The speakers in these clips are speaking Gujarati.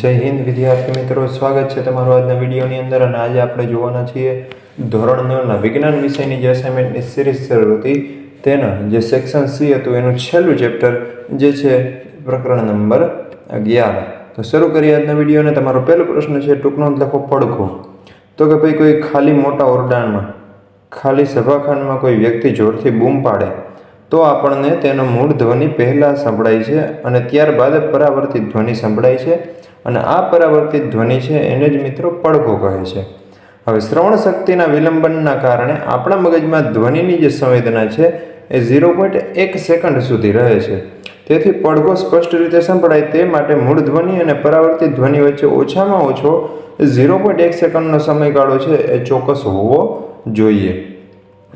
જય હિન્દ, વિદ્યાર્થી મિત્રો. સ્વાગત છે તમારું આજના વિડીયોની અંદર અને આજે આપણે જોવાના છીએ ધોરણ નવના વિજ્ઞાન વિષયની જે અસાઇનમેન્ટની સિરીઝ શરૂ હતી તેના જે સેક્શન સી હતું, એનું છેલ્લું ચેપ્ટર જે છે પ્રકરણ નંબર અગિયાર. તો શરૂ કરીએ આજના વિડીયોને. તમારો પહેલો પ્રશ્ન છે ટૂંકનો લખો, પડખો. તો કે ભાઈ, કોઈ ખાલી મોટા ઓરડાણમાં ખાલી સભાખંડમાં કોઈ વ્યક્તિ જોરથી બૂમ પાડે, તો આપણને તેનો મૂળ ધ્વનિ પહેલાં સંભળાય છે અને ત્યારબાદ પરાવર્તિત ધ્વનિ સંભળાય છે. અને આ પરાવર્તિત ધ્વનિ છે એને જ મિત્રો પડઘો કહે છે. હવે શ્રવણ શક્તિના વિલંબનના કારણે આપણા મગજમાં ધ્વનિની જે સંવેદના છે એ ઝીરો પોઈન્ટ એક સેકન્ડ સુધી રહે છે. તેથી પડઘો સ્પષ્ટ રીતે સંભળાય તે માટે મૂળ ધ્વનિ અને પરાવર્તિત ધ્વનિ વચ્ચે ઓછામાં ઓછો ઝીરો પોઈન્ટ એક સેકન્ડનો સમયગાળો છે એ ચોક્કસ હોવો જોઈએ.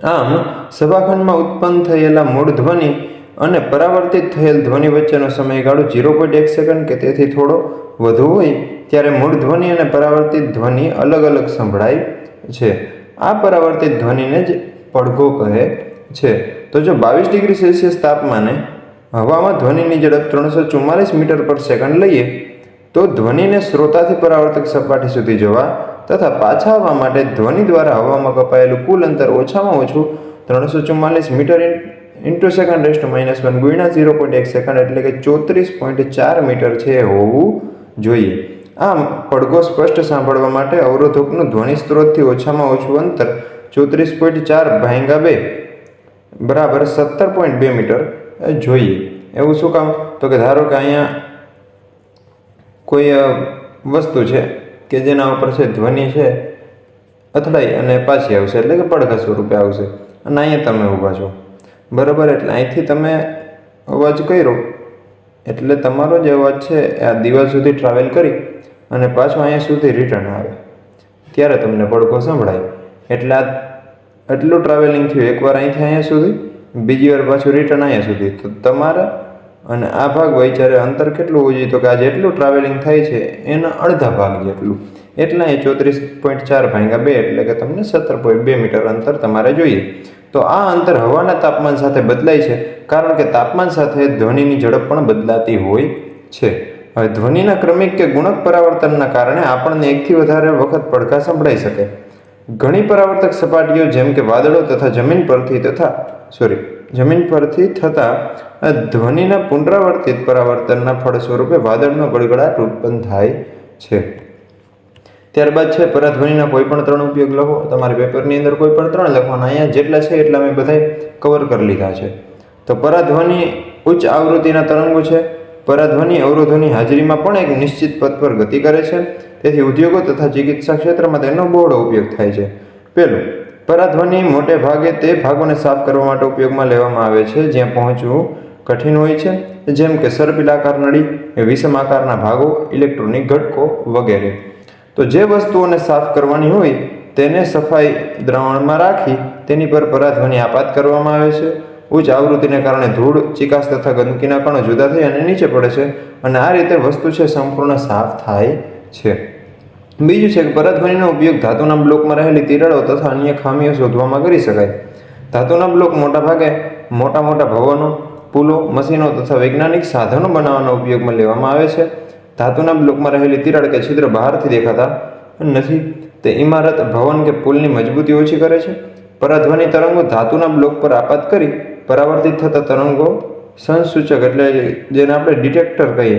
આમ, સભાખંડમાં ઉત્પન્ન થયેલા મૂળ ધ્વનિ અને પરાવર્તિત થયેલ ધ્વનિ વચ્ચેનો સમયગાળો ઝીરો પોઈન્ટ એક સેકન્ડ કે તેથી થોડો વધુ હોય, ત્યારે મૂળ ધ્વનિ અને પરાવર્તિત ધ્વનિ અલગ અલગ સંભળાય છે. આ પરાવર્તિત ધ્વનિને જ પડઘો કહે છે. તો જો બાવીસ ડિગ્રી સેલ્સિયસ તાપમાને હવામાં ધ્વનિની ઝડપ ત્રણસો ચુમ્માલીસ મીટર પર સેકન્ડ લઈએ, તો ધ્વનિને શ્રોતાથી પરાવર્તક સપાટી સુધી જવા તથા પાછા આવવા માટે ધ્વનિ દ્વારા હવામાં કપાયેલું કુલ અંતર ઓછામાં ઓછું ત્રણસો ચુમ્માલીસ metre into second raised minus one ગુણ્યા ઝીરો પોઈન્ટ એક સેકન્ડ એટલે કે ચોત્રીસ પોઈન્ટ ચાર મીટર છે હોવું જોઈએ. આમ, પડઘો સ્પષ્ટ સાંભળવા માટે અવરોધકનું ધ્વનિ સ્ત્રોતથી ઓછામાં ઓછું અંતર ચોત્રીસ પોઈન્ટ ચાર ભાંગા બે બરાબર સત્તર પોઈન્ટ બે મીટર જોઈએ. એવું શું કામ? તો કે ધારો કે અહીંયા કોઈ વસ્તુ છે કે જેના ઉપર છે ધ્વનિ છે, અથડાઈ અને પાછી આવશે એટલે કે પડઘા સ્વરૂપે આવશે. અને અહીંયા તમે ઊભા છો. બરાબર, એટલે અહીંથી તમે અવાજ કર્યો, એટલે તમારો જે અવાજ છે એ આ દિવાલ સુધી ટ્રાવેલ કરી અને પાછો અહીંયા સુધી રિટર્ન આવે. ત્યારે તમને પડઘો સંભળાય. એટલે આ એટલું ટ્રાવેલિંગ થયું, એકવાર અહીંથી અહીંયા સુધી, બીજી વાર પાછું રિટર્ન અહીંયા સુધી. તો તમારે અને આ ભાગ વૈચારે અંતર કેટલું હોવું જોઈએ તો કે આ જેટલું ટ્રાવેલિંગ થાય છે, એના અડધા ભાગ જેટલું. એટલે અહીં ચોત્રીસ પોઈન્ટ ચાર ભાંગા બે, એટલે કે તમને સત્તર પોઈન્ટ બે મીટર અંતર તમારે જોઈએ. તો આ અંતર હવાના તાપમાન સાથે બદલાય છે, કારણ કે તાપમાન સાથે ધ્વનિની ઝડપ પણ બદલાતી હોય છે. હવે ધ્વનિના ક્રમિક કે ગુણક પરાવર્તનના કારણે આપણને એકથી વધારે વખત પડઘા સંભળાઈ શકે. ઘણી પરાવર્તક સપાટીઓ જેમ કે વાદળો તથા જમીન પરથી તથા સોરી જમીન પરથી થતા ધ્વનિના પુનરાવર્તિત પરાવર્તનના ફળ સ્વરૂપે વાદળનો ગળગળાટ ઉત્પન્ન થાય છે. ત્યારબાદ છે પરાધ્વનિના કોઈ પણ ત્રણ ઉપયોગ લખો. તમારે પેપરની અંદર કોઈ પણ ત્રણ લખવાના, અહીંયા જેટલા છે એટલા મેં બધા કવર કરી લીધા છે. તો પરાધ્વનિ ઉચ્ચ આવૃત્તિના તરંગો છે. પરાધ્વનિ અવરોધોની હાજરીમાં પણ એક નિશ્ચિત પદ પર ગતિ કરે છે. તેથી ઉદ્યોગો તથા ચિકિત્સા ક્ષેત્રમાં તેનો બહોળો ઉપયોગ થાય છે. પહેલું પરાધ્વનિ મોટે ભાગે તે ભાગોને સાફ કરવા માટે ઉપયોગમાં લેવામાં આવે છે, જ્યાં પહોંચવું કઠિન હોય છે. જેમ કે સર્પિલાકાર નળી, વિષમ આકારના ભાગો, ઇલેક્ટ્રોનિક ઘટકો વગેરે. તો જે વસ્તુઓને સાફ કરવાની હોય તેને સફાઈ દ્રાવણમાં રાખી તેની પર પરાધ્વની આપાત કરવામાં આવે છે. ઉચ્ચ આવૃત્તિને કારણે ધૂળ ચિકાસ તથા ગંદકીના કણો જુદા થઈ અને નીચે પડે છે અને આ રીતે વસ્તુ છે સંપૂર્ણ સાફ થાય છે. બીજું છે કે પરાધ્વનિનો ઉપયોગ ધાતુના બ્લોકમાં રહેલી તિરાડો તથા અન્ય ખામીઓ શોધવામાં કરી શકાય. ધાતુના બ્લોક મોટાભાગે મોટા મોટા ભવનો, પુલો, મશીનો તથા વૈજ્ઞાનિક સાધનો બનાવવાના ઉપયોગમાં લેવામાં આવે છે. ધાતુના બ્લોકમાં રહેલી તિરાડ કે છિદ્ર બહારથી દેખાતા નથી. તે ઇમારત ભવન કે પુલની મજબૂતી ઓછી કરે છે. પરાધ્વનિ તરંગો ધાતુના બ્લોક પર આપાત કરી પરાવર્તિત થતા તરંગો સંસૂચક એટલે જેને આપણે ડિટેક્ટર કહીએ,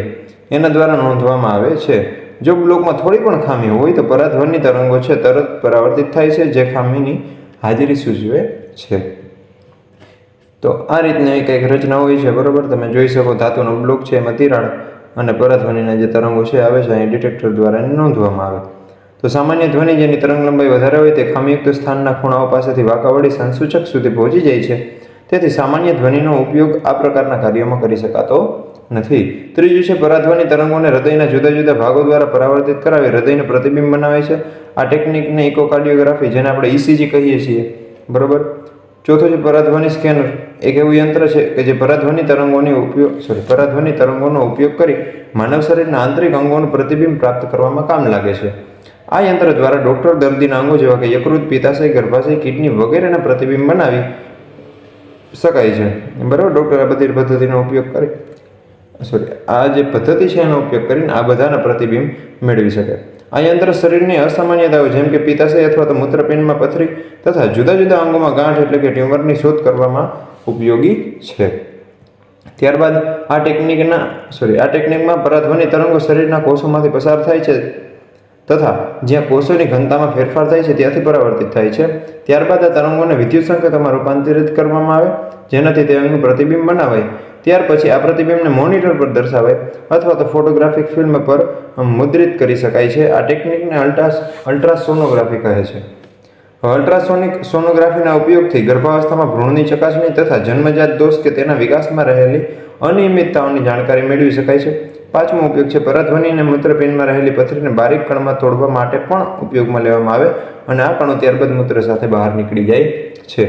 એના દ્વારા નોંધવામાં આવે છે. જો બ્લોકમાં થોડી પણ ખામી હોય તો પરાધ્વનિ તરંગો છે, તરત પરાવર્તિત થાય છે, જે ખામીની હાજરી સૂચવે છે. તો આ રીતની કંઈક રચના હોય છે, બરોબર? તમે જોઈ શકો ધાતુનો બ્લોક છે, એમાં તિરાડ અને પરાધ્વનિના જે તરંગો છે, આવે છે, અહીં ડિટેક્ટર દ્વારા નોંધવામાં આવે. તો સામાન્ય ધ્વનિ જેની તરંગ લંબાઈ વધારે હોય તે ખામીયુક્ત સ્થાનના ખૂણાઓ પાસેથી વાંકા સંસૂચક સુધી પહોંચી જાય છે. તેથી સામાન્ય ધ્વનિનો ઉપયોગ આ પ્રકારના કાર્યોમાં કરી શકાતો નથી. ત્રીજું છે, પરાધ્વનિ તરંગોને હૃદયના જુદા જુદા ભાગો દ્વારા પરાવર્તિત કરાવી હૃદયને પ્રતિબિંબ બનાવે છે. આ ટેકનિકને ઇકોકાર્ડિયોગ્રાફી જેને આપણે ઇસીજી કહીએ છીએ. બરોબર? ચોથું છે પરાધ્વનિ સ્કેનર. એક એવું યંત્ર છે કે જે પરાધ્વનિ તરંગોની ઉપયોગ સોરી પરાધ્વનિ તરંગોનો ઉપયોગ કરી માનવ શરીરના આંતરિક અંગોનું પ્રતિબિંબ પ્રાપ્ત કરવામાં કામ લાગે છે. આ યંત્ર દ્વારા ડોક્ટર દર્દીના અંગો જેવા કે યકૃત, પિત્તાશય, ગર્ભાશય, કિડની વગેરેના પ્રતિબિંબ બનાવી શકાય છે. બરાબર? ડૉક્ટર આ બધી પદ્ધતિનો ઉપયોગ કરી સોરી આ જે પદ્ધતિ છે એનો ઉપયોગ કરીને આ બધાના પ્રતિબિંબ મેળવી શકે. અહીં અંદર શરીરની અસામાન્યતાઓ જેમ કે પિત્તાશય અથવા તો મૂત્રપિંડમાં પથરી તથા જુદા જુદા અંગોમાં ગાંઠ એટલે કે ટ્યુમરની શોધ કરવામાં ઉપયોગી છે. ત્યારબાદ આ ટેકનિકના સોરી આ ટેકનિકમાં પરાધ્વનિ તરંગો શરીરના કોષોમાંથી પસાર થાય છે તથા જ્યાં કોષોની ઘનતામાં ફેરફાર થાય છે ત્યાંથી પરાવર્તિત થાય છે. ત્યારબાદ આ તરંગોને વિદ્યુત સંકેતોમાં રૂપાંતરિત કરવામાં આવે, જેનાથી તે અંગનું પ્રતિબિંબ બનાવાય. ત્યાર પછી આ પ્રતિબિંબને મોનિટર પર દર્શાવાય અથવા તો ફોટોગ્રાફિક ફિલ્મ પર મુદ્રિત કરી શકાય છે. આ ટેકનિકને અલ્ટ્રા અલ્ટ્રાસોનોગ્રાફી કહે છે. અલ્ટ્રાસોનિક સોનોગ્રાફીના ઉપયોગથી ગર્ભાવસ્થામાં ભ્રૂણની ચકાસણી તથા જન્મજાત દોષ કે તેના વિકાસમાં રહેલી અનિયમિતતાઓની જાણકારી મેળવી શકાય છે. પાંચમો ઉપયોગ છે પરધ્વનિ અને મૂત્રપિંડમાં રહેલી પથરીને બારીક કણમાં તોડવા માટે પણ ઉપયોગમાં લેવામાં આવે અને આ કણો ત્યારબાદ મૂત્ર સાથે બહાર નીકળી જાય છે.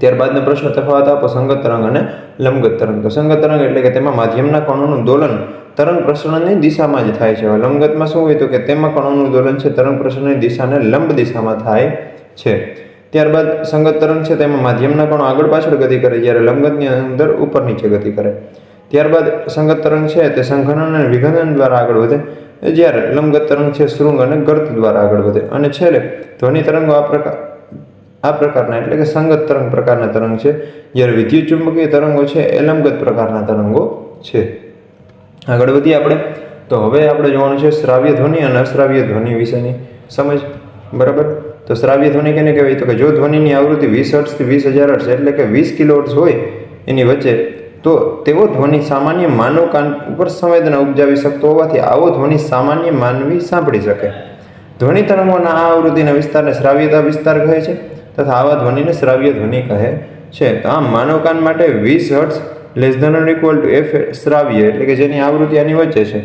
ત્યારબાદનો પ્રશ્ન તફાવત આપો સંગત તરંગ અને લંબગત તરંગ. તો સંગત તરંગ એટલે કે તેમાં માધ્યમના કણોનું દોલન તરંગ પ્રસરણની દિશામાં જ થાય છે. લંબગતમાં શું હોય તો કે તેમાં કણોનું દોલન છે, તરંગ પ્રસરણની દિશાને લંબ દિશામાં થાય છે. ત્યારબાદ સંગત તરંગ છે, તેમાં માધ્યમના કણો આગળ પાછળ ગતિ કરે જ્યારે લંબગતની અંદર ઉપર નીચે ગતિ કરે. ત્યારબાદ સંગત તરંગ છે, તે સંઘનન અને વિઘનન દ્વારા આગળ વધે. જ્યારે લંબગત તરંગ છે, શૃંગ અને ગર્ત દ્વારા આગળ વધે. અને છેલ્લે ધ્વનિ તરંગો આ પ્રકાર આ પ્રકારના, એટલે કે સંગત તરંગ પ્રકારના તરંગ છે. જ્યારે વિદ્યુત ચુંબકીય તરંગો છે, એ લંબગત પ્રકારના તરંગો છે. આગળ વધીએ આપણે. તો હવે આપણે જોવાનું છે શ્રાવ્ય ધ્વનિ અને અશ્રાવ્ય ધ્વનિ વિશેની સમજ. બરાબર? તો શ્રાવ્ય ધ્વનિ કેને કહેવાય? તો કે જો ધ્વનિની આવૃત્તિ વીસ હર્ટ્સથી વીસ હજાર હર્ટ્સ એટલે કે વીસ કિલો હર્ટ્સ હોય એની વચ્ચે, તો તેવો ધ્વનિ સામાન્ય માનવ કાન ઉપર સંવેદના ઉપજાવી શકતો હોવાથી આવો ધ્વનિ સામાન્ય માનવી સાંભળી શકે. ધ્વનિ તરંગોના આ આવૃત્તિના વિસ્તારને શ્રાવ્યતા વિસ્તાર કહે છે. તથા આવા ધ્વનિને શ્રાવ્ય ધ્વનિ કહે છે. તો આમ માનવ કાન માટે વીસ hertz less than or equal to F શ્રાવ્ય, એટલે કે જેની આવૃત્તિ આની વચ્ચે છે.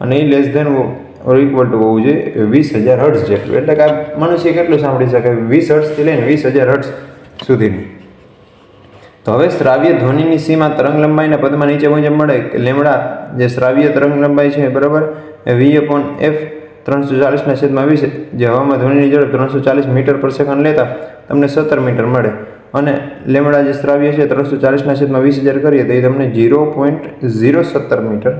અને એ less than or equal to હોવું જોઈએ વીસ હજાર હર્ટ્સ જેટલું. એટલે કે આ મનુષ્ય કેટલું સાંભળી શકે? વીસ હર્ટ્સથી લઈને વીસ હજાર હર્ટ્સ સુધીનું. તો હવે શ્રાવ્ય ધ્વનિની સીમા તરંગ લંબાઈના પદમાં નીચે મુજબ મળે. કે લેમડા જે શ્રાવ્ય તરંગ લંબાઈ છે, બરાબર? વી અપોન એફ ત્રણસો ચાલીસના છેદમાં વીસ જે હવામાં ધ્વનિની ઝડપ ત્રણસો ચાલીસ મીટર પર સેકન્ડ લેતા તમને સત્તર મીટર મળે. અને લેમડા જે શ્રાવ્ય છે ત્રણસો ચાલીસના છેદમાં વીસ હજાર કરીએ તો એ તમને ઝીરો પોઈન્ટ ઝીરો સત્તર મીટર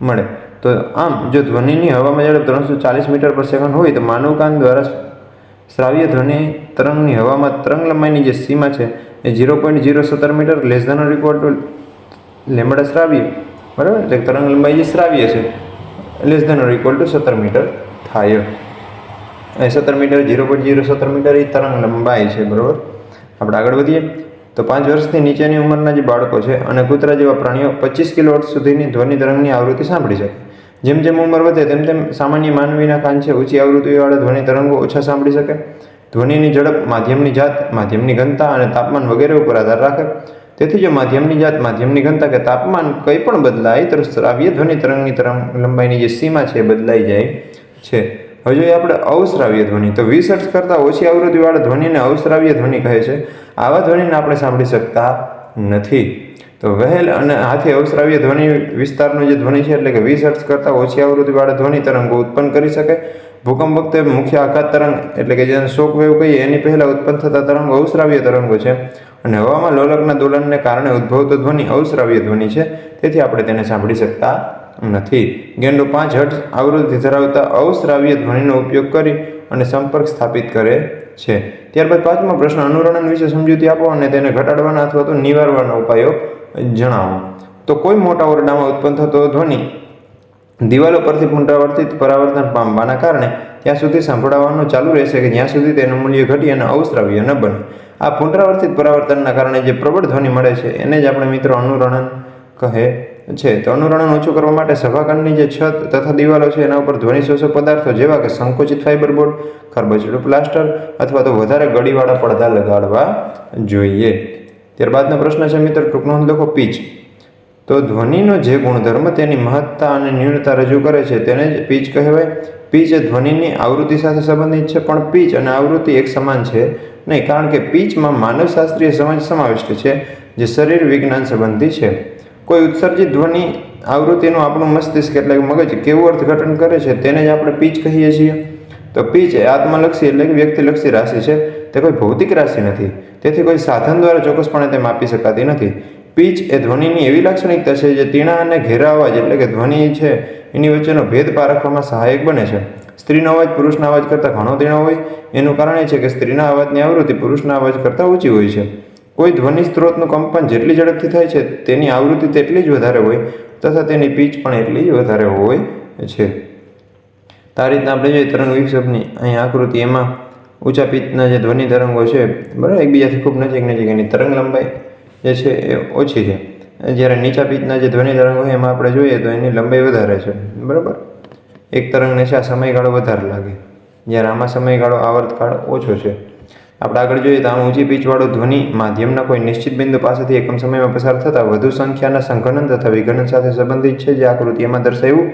મળે. તો આમ જો ધ્વનિની હવામાં ઝડપ ત્રણસો ચાલીસ મીટર પર સેકન્ડ હોય તો માનવકાન દ્વારા શ્રાવ્ય ધ્વનિ તરંગની હવામાં તરંગ લંબાઈની જે સીમા છે એ ઝીરો પોઈન્ટ ઝીરો સત્તર metre less than equal to lambda શ્રાવ્ય, બરાબર? એટલે તરંગ લંબાઈ જે શ્રાવ્ય છે લેસ ધન ઇક્વલ ટુ સત્તર મીટર થાય. એ સત્તર મીટર, ઝીરો પોઈન્ટ ઝીરો સત્તર મીટર એ તરંગ લંબાઈ છે, બરાબર? આપણે આગળ વધીએ. તો પાંચ વર્ષથી નીચેની ઉંમરના જે બાળકો છે અને કૂતરા જેવા પ્રાણીઓ પચીસ કિલો સુધીની ધ્વનિ તરંગની આવૃત્તિ સાંભળી શકે. જેમ જેમ ઉંમર વધે, તેમ તેમ સામાન્ય માનવીના કાન છે ઊંચી આવૃત્તિવાળા ધ્વનિ તરંગો ઓછા સાંભળી શકે. ધ્વનિની ઝડપ માધ્યમની જાત, માધ્યમની ઘનતા અને તાપમાન વગેરે ઉપર આધાર રાખે. તેથી જો માધ્યમની જાત, માધ્યમની ઘનતા કે તાપમાન કંઈ પણ બદલાય, તો શ્રાવ્ય ધ્વનિ તરંગની તરંગ લંબાઈની જે સીમા છે એ બદલાઈ જાય. છે. હવે જોઈએ આપણે અવશ્રાવ્ય ધ્વનિ. તો વીસ હર્ટ્ઝ કરતાં ઓછી આવૃત્તિવાળા ધ્વનિને અવશ્રાવ્ય ધ્વનિ કહે છે. આવા ધ્વનિને આપણે સાંભળી શકતા નથી. તો વહેલ અને હાથી અવશ્રાવ્ય ધ્વનિ વિસ્તારનો જે ધ્વનિ છે, એટલે કે વીસ હર્ટ્ઝ કરતાં ઓછી આવૃત્તિવાળા ધ્વનિ તરંગો ઉત્પન્ન કરી શકે. ભૂકંપ વખતે મુખ્ય આઘાત તરંગ, એટલે કે જેને શોક વેવ કહીએ, એની પહેલાં ઉત્પન્ન થતા તરંગો અવશ્રાવ્ય તરંગો છે. અને હવામાં લોલકના દોલનને કારણે ઉદ્ભવતો ધ્વનિ અવશ્રાવ્ય ધ્વનિ છે. તેથી આપણે તેને સાંભળી શકતા નથી. ગેંડો પાંચ હર્ટ્ઝ આવૃત્તિ ધરાવતા અવશ્રાવ્ય ધ્વનિનો ઉપયોગ કરી અને સંપર્ક સ્થાપિત કરે છે. ત્યારબાદ પાંચમો પ્રશ્ન, અનુરણન વિશે સમજૂતી આપો અને તેને ઘટાડવાના અથવા તો નિવારવાના ઉપાયો જણાવો. તો કોઈ મોટા ઓરડામાં ઉત્પન્ન થતો ધ્વનિ દિવાલો પરથી પુનરાવર્તિત પરાવર્તન પામવાના કારણે ત્યાં સુધી સંભળાવવાનું ચાલુ રહેશે કે જ્યાં સુધી તેનું મૂલ્ય ઘટી અને અવશ્રાવ્ય ન બને. આ પુનરાવર્તિત પરાવર્તનના કારણે જે પ્રબળ ધ્વનિ મળે છે, એને જ આપણે મિત્રો અનુરણન કહે છે. તો ઓછું કરવા માટે સભાખંડની જે છત તથા દિવાલો છે, એના ઉપર ધ્વનિ શોષક પદાર્થો જેવા કે સંકોચિત ફાઇબર બોર્ડ ખરબચડું પ્લાસ્ટર અથવા તો વધારે ગળીવાળા પડદા લગાડવા જોઈએ. ત્યારબાદનો પ્રશ્ન છે, મિત્ર ટૂંક નોંધ લખો, પીચ. તો ધ્વનિનો જે ગુણધર્મ તેની મહત્તા અને ન્યૂનતા રજૂ કરે છે તેને જ પીચ કહેવાય. પીચ એ ધ્વનિની આવૃત્તિ સાથે સંબંધિત છે, પણ પીચ અને આવૃત્તિ એક સમાન છે નહીં, કારણ કે પીચમાં માનવશાસ્ત્રીય સમજ સમાવિષ્ટ છે, જે શરીર વિજ્ઞાન સંબંધી છે. કોઈ ઉત્સર્જિત ધ્વનિ આવૃત્તિનું આપણું મસ્તિષ્ક એટલે કે મગજ કેવું અર્થઘટન કરે છે તેને જ આપણે પીચ કહીએ છીએ. તો પીચ એ આત્મલક્ષી એટલે કે વ્યક્તિલક્ષી રાશિ છે. તે કોઈ ભૌતિક રાશિ નથી. તેથી કોઈ સાધન દ્વારા ચોક્કસપણે તે માપી શકાતી નથી. પીચ એ ધ્વનિની એવી લાક્ષણિકતા છે જે તીણા અને ઘેરા અવાજ એટલે કે ધ્વનિ છે એની વચ્ચેનો ભેદ પારખવામાં સહાયક બને છે. સ્ત્રીનો અવાજ પુરુષના અવાજ કરતાં ઘણો તીણો હોય. એનું કારણ એ છે કે સ્ત્રીના અવાજની આવૃત્તિ પુરુષના અવાજ કરતાં ઊંચી હોય છે. કોઈ ધ્વનિ સ્ત્રોતનું કંપન જેટલી ઝડપથી થાય છે, તેની આવૃત્તિ તેટલી જ વધારે હોય તથા તેની પીચ પણ એટલી જ વધારે હોય છે. આ રીતના આપણે જોઈએ તરંગ વિક્ષેપની અહીં આકૃતિ એમાં ઊંચા પિત્તના જે ધ્વનિ તરંગો છે, બરાબર, એકબીજાથી ખૂબ નજીક નજીક એની તરંગ લંબાઈ જે છે એ ઓછી છે. જ્યારે નીચા પિત્તના જે ધ્વનિ તરંગો હોય એમાં આપણે જોઈએ તો એની લંબાઈ વધારે છે, બરાબર? એક તરંગને છે આ સમયગાળો વધારે લાગે, જ્યારે આમાં સમયગાળો, આવર્તકાળ ઓછો છે. આપણે આગળ જોઈએ તો આમ ઊંચી પીચવાળો ધ્વનિ માધ્યમના કોઈ નિશ્ચિત બિંદુ પાસેથી એકમ સમયમાં પસાર થતાં વધુ સંખ્યાના સંઘનન તથા વિઘટન સાથે સંબંધિત છે, જે આકૃતિ એમાં દર્શાવ્યું.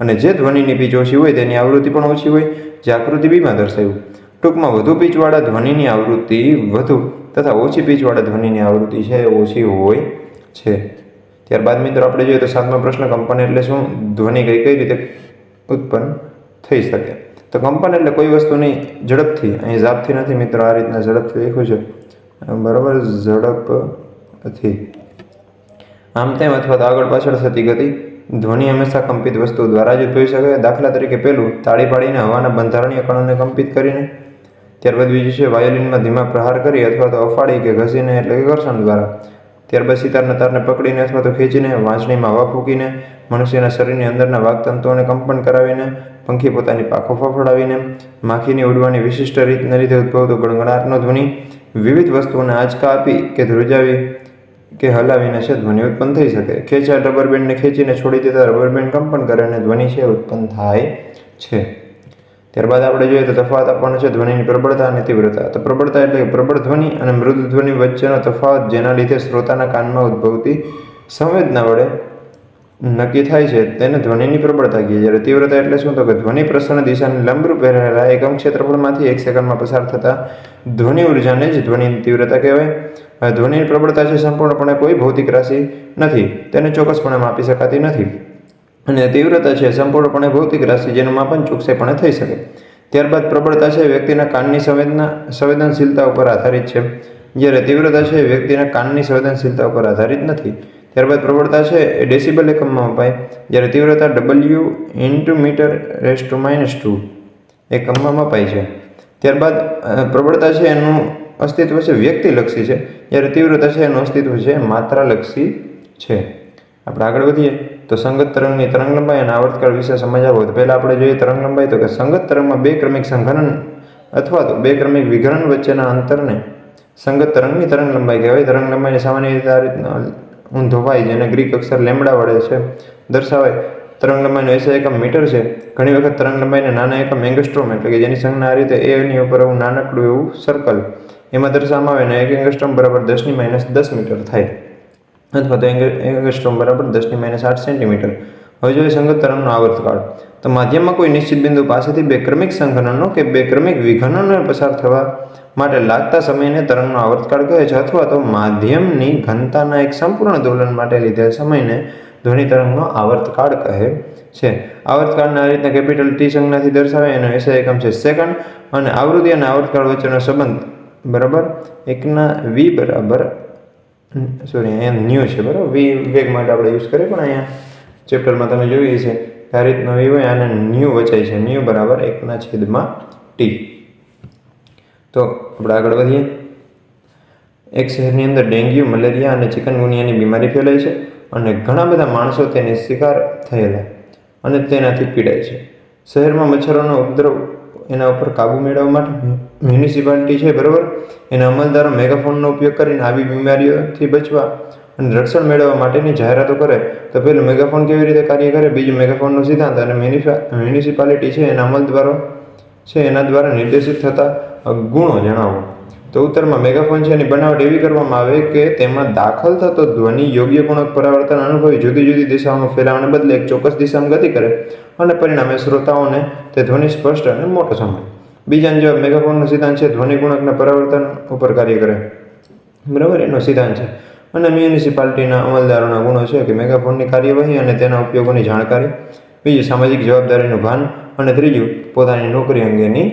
અને જે ધ્વનિની પીચ ઓછી હોય તેની આવૃત્તિ પણ ઓછી હોય, જે આકૃતિ બીમાં દર્શાવ્યું. ટૂંકમાં વધુ પીચવાળા ધ્વનિની આવૃત્તિ વધુ તથા ઓછી પીચવાળા ધ્વનિની આવૃત્તિ છે ઓછી હોય છે. ત્યારબાદ મિત્રો આપણે જોઈએ તો સાતમો પ્રશ્ન, કંપન એટલે શું? ધ્વનિ કઈ કઈ રીતે ઉત્પન્ન થઈ શકે? તો કંપન એટલે કોઈ વસ્તુની ઝડપથી, અહીં ઝાપથી નથી મિત્રો, આ રીતના ઝડપથી લખ્યું છે. બરાબર ઝડપથી આમ તેમ અથવા તો આગળ પાછળ થતી ગતિ, ધ્વનિ હંમેશા કંપિત વસ્તુ દ્વારા જ ઉદભવી શકે. દાખલા તરીકે પહેલું તાળી પાડીને હવાના બંધારણીય કણોને કંપિત કરીને, ત્યારબાદ બીજું છે, વાયોલિનમાં ધીમા પ્રહાર કરી અથવા તો અફાડી કે ઘસીને, એટલે કે ઘર્ષણ દ્વારા. ત્યારબાદ સિતારના તારને પકડીને અથવા તો ખેંચીને, વાંચણીમાં હવા ફૂંકીને મનુષ્યના શરીરની અંદરના વાકતંતુઓને કંપન કરાવીને પંખી પોતાની પાખો ફફડાવીને માખીની ઉડવાની વિશિષ્ટ રીતના રીતે ઉદ્ભવતો ગણગણાટનો ધ્વનિ વિવિધ વસ્તુઓને આંચકા આપી કે ધ્રુજાવી કે હલાવીને છે, ધ્વનિ ઉત્પન્ન થઈ શકે. ખેંચ્યા રબર બેન્ડને ખેંચીને છોડી દેતા રબર બેન્ડ કંપન કરે અને ધ્વનિ છે, ઉત્પન્ન થાય છે. ત્યારબાદ આપણે જોઈએ તો તફાવત આપવાનો છે, ધ્વનિની પ્રબળતા અને તીવ્રતા. તો પ્રબળતા એટલે પ્રબળ ધ્વનિ અને મૃદુ ધ્વનિ વચ્ચેનો તફાવત જેના લીધે શ્રોતાના કાનમાં ઉદ્ભવતી સંવેદના વડે નક્કી થાય છે. તેને ધ્વનિની પ્રબળતા કહીએ જ્યારે તીવ્રતા એટલે શું? તો કે ધ્વનિ પ્રસરણ દિશાને લંબરૂપ રહેલા એકમ ક્ષેત્રફળમાંથી એક સેકન્ડમાં પસાર થતા ધ્વનિ ઉર્જાને જ ધ્વનિની તીવ્રતા કહેવાય. ધ્વનિની પ્રબળતા છે સંપૂર્ણપણે કોઈ ભૌતિક રાશિ નથી. તેને ચોક્કસપણે માપી શકાતી નથી. અને તીવ્રતા છે સંપૂર્ણપણે ભૌતિક રાશિ જેનું માપન ચોકસાઈપણે થઈ શકે. ત્યારબાદ પ્રબળતા છે વ્યક્તિના કાનની સંવેદના, સંવેદનશીલતા ઉપર આધારિત છે. જ્યારે તીવ્રતા છે વ્યક્તિના કાનની સંવેદનશીલતા ઉપર આધારિત નથી. ત્યારબાદ પ્રબળતા છે એ ડેસિબલ એકમમાં અપાય. જ્યારે તીવ્રતા W into metre raise to minus two એકમમાં અપાય છે. ત્યારબાદ પ્રબળતા છે એનું અસ્તિત્વ છે વ્યક્તિલક્ષી છે. જ્યારે તીવ્રતા છે એનું અસ્તિત્વ છે માત્રાલક્ષી છે. આપણે આગળ વધીએ. તો સંગત તરંગની તરંગ લંબાઈ અને આવર્તકાળ વિશે સમજાવો તો પહેલાં આપણે જોઈએ તરંગ લંબાઈ. તો કે સંગત તરંગમાં બે ક્રમિક સંઘનન અથવા તો બે ક્રમિક વિઘનન વચ્ચેના અંતરને સંગત તરંગની તરંગ લંબાઈ કહેવાય. તરંગ લંબાઈને સામાન્ય રીતે આ રીતના ઊંધો વાય જેને ગ્રીક અક્ષર લેમડા વડે છે, દર્શાવાય તરંગ લંબાઈનો એસા એકમ મીટર છે. ઘણી વખત તરંગ લંબાઈને નાના એકમ એંગસ્ટ્રોમ એટલે કે જેની સંજ્ઞા આ રીતે એની ઉપર એવું નાનકડું એવું સર્કલ એમાં દર્શાવવામાં આવે ને એક એંગસ્ટ્રોમ બરાબર દસની માઇનસ દસ મીટર થાય. અથવા તો એંગસ્ટ્રોમ બરાબર દસની માઇનસ આઠ સેન્ટીમીટર હવે જોઈએ સંગત તરંગનો આવર્તકાળ. તો માધ્યમમાં કોઈ નિશ્ચિત બિંદુ પાસેથી બે ક્રમિક સંઘનનો કે બે ક્રમિક વિઘનનોને પસાર થવા માટે લાગતા સમયને તરંગનો આવર્તકાળ કહે છે અથવા તો માધ્યમની ઘનતાના એક સંપૂર્ણ દોલન માટે લીધેલ સમયને ધ્વનિ તરંગનો આવર્તકાળ કહે છે. આવર્તકાળને આ રીતના કેપિટલ ટી સંજ્ઞાથી દર્શાવે એનો એસા એકમ છે સેકન્ડ અને આવૃત્તિ અને આવર્તકાળ વચ્ચેનો સંબંધ, બરાબર? એકના વી બરાબર, સોરી, અહીંયા ન્યૂ છે, બરાબર? વી વેગ માટે આપણે યુઝ કરીએ પણ અહીંયા ચેપ્ટરમાં તમે જોઈએ છે આ રીતનો વી હોય આને ન્યૂ વચાય છે. ન્યૂ બરાબર એકના છેદમાં ટી. તો આપણે આગળ વધીએ. એક શહેરની અંદર ડેન્ગ્યુ, મલેરિયા અને ચિકનગુનિયાની બીમારી ફેલાય છે અને ઘણા બધા માણસો તેની શિકાર થયેલા અને તેનાથી પીડાય છે. શહેરમાં મચ્છરોનો ઉપદ્રવ એના ઉપર કાબૂ મેળવવા માટે મ્યુનિસિપાલિટી છે, બરાબર? એના અમલદારો મેગાફોનનો ઉપયોગ કરીને આવી બીમારીઓથી બચવા અને રક્ષણ મેળવવા માટેની જાહેરાતો કરે, તો પેલું મેગાફોન કેવી રીતે કાર્ય કરે, બીજું મેગાફોનનો સિદ્ધાંત અને મ્યુનિસિપાલિટી છે એના અમલ દ્વારા, છે એના દ્વારા નિર્દેશિત થતા ગુણો જણાવો. તો ઉત્તરમાં, મેગાફોન છે એની બનાવટ એવી કરવામાં આવે કે તેમાં દાખલ થતો ધ્વનિ યોગ્ય ગુણક પરાવર્તન અનુભવી જુદી જુદી દિશાઓમાં ફેલાવાને બદલે એક ચોક્કસ દિશામાં ગતિ કરે અને પરિણામે શ્રોતાઓને તે ધ્વનિ સ્પષ્ટ અને મોટો સમય બીજાને જવાબ, મેગાફોનનો સિદ્ધાંત છે ધ્વનિ ગુણકના પરાવર્તન ઉપર કાર્ય કરે. બરાબર? એનો સિદ્ધાંત છે. અને મ્યુનિસિપાલિટીના અમલદારોના ગુણો છે કે મેગાફોનની કાર્યવાહી અને તેના ઉપયોગોની જાણકારી. બીજું સામાજિક જવાબદારીનું ભાન અને ત્રીજું પોતાની નોકરી અંગેની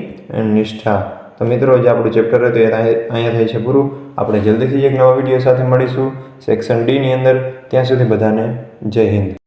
નિષ્ઠા. તો મિત્રો, જે આપણું ચેપ્ટર હતું, એ અહીંયા થાય છે પૂરું. આપણે જલ્દીથી એક નવા વીડિયો સાથે મળીશું. સેક્શન ડીની અંદર. ત્યાં સુધી બધાને જય હિન્દ.